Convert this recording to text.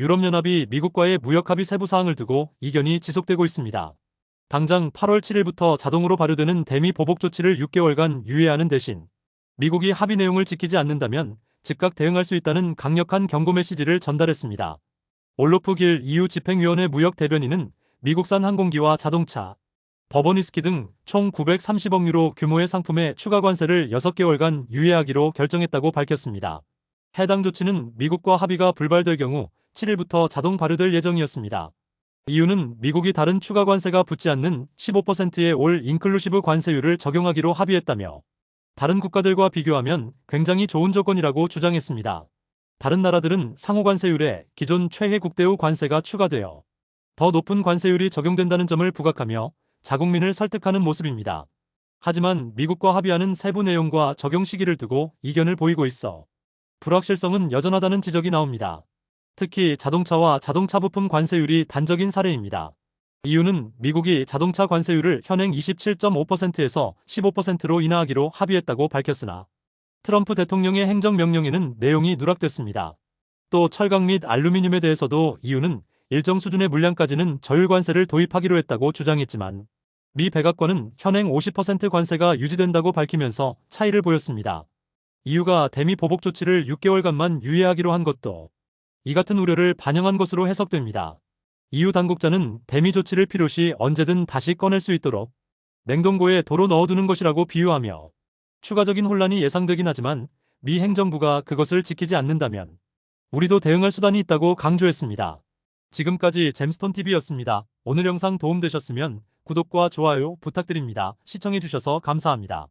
유럽연합이 미국과의 무역합의 세부 사항을 두고 이견이 지속되고 있습니다. 당장 8월 7일부터 자동으로 발효되는 대미 보복 조치를 6개월간 유예하는 대신 미국이 합의 내용을 지키지 않는다면 즉각 대응할 수 있다는 강력한 경고 메시지를 전달했습니다. 올로프 길 EU 집행위원회 무역 대변인은 미국산 항공기와 자동차, 버버니스키 등 총 930억 유로 규모의 상품에 추가 관세를 6개월간 유예하기로 결정했다고 밝혔습니다. 해당 조치는 미국과 합의가 불발될 경우 7일부터 자동 발효될 예정이었습니다. 이유는 미국이 다른 추가 관세가 붙지 않는 15%의 올 인클루시브 관세율을 적용하기로 합의했다며 다른 국가들과 비교하면 굉장히 좋은 조건이라고 주장했습니다. 다른 나라들은 상호 관세율에 기존 최해 국대우 관세가 추가되어 더 높은 관세율이 적용된다는 점을 부각하며 자국민을 설득하는 모습입니다. 하지만 미국과 합의하는 세부 내용과 적용 시기를 두고 이견을 보이고 있어 불확실성은 여전하다는 지적이 나옵니다. 특히 자동차와 자동차 부품 관세율이 단적인 사례입니다. 이유는 미국이 자동차 관세율을 현행 27.5%에서 15%로 인하하기로 합의했다고 밝혔으나 트럼프 대통령의 행정명령에는 내용이 누락됐습니다. 또 철강 및 알루미늄에 대해서도 이유는 일정 수준의 물량까지는 저율 관세를 도입하기로 했다고 주장했지만 미 백악관은 현행 50% 관세가 유지된다고 밝히면서 차이를 보였습니다. 이유가 대미 보복 조치를 6개월간만 유예하기로 한 것도 이 같은 우려를 반영한 것으로 해석됩니다. EU 당국자는 대미 조치를 필요시 언제든 다시 꺼낼 수 있도록 냉동고에 도로 넣어두는 것이라고 비유하며 추가적인 혼란이 예상되긴 하지만 미 행정부가 그것을 지키지 않는다면 우리도 대응할 수단이 있다고 강조했습니다. 지금까지 잼스톤TV였습니다. 오늘 영상 도움되셨으면 구독과 좋아요 부탁드립니다. 시청해주셔서 감사합니다.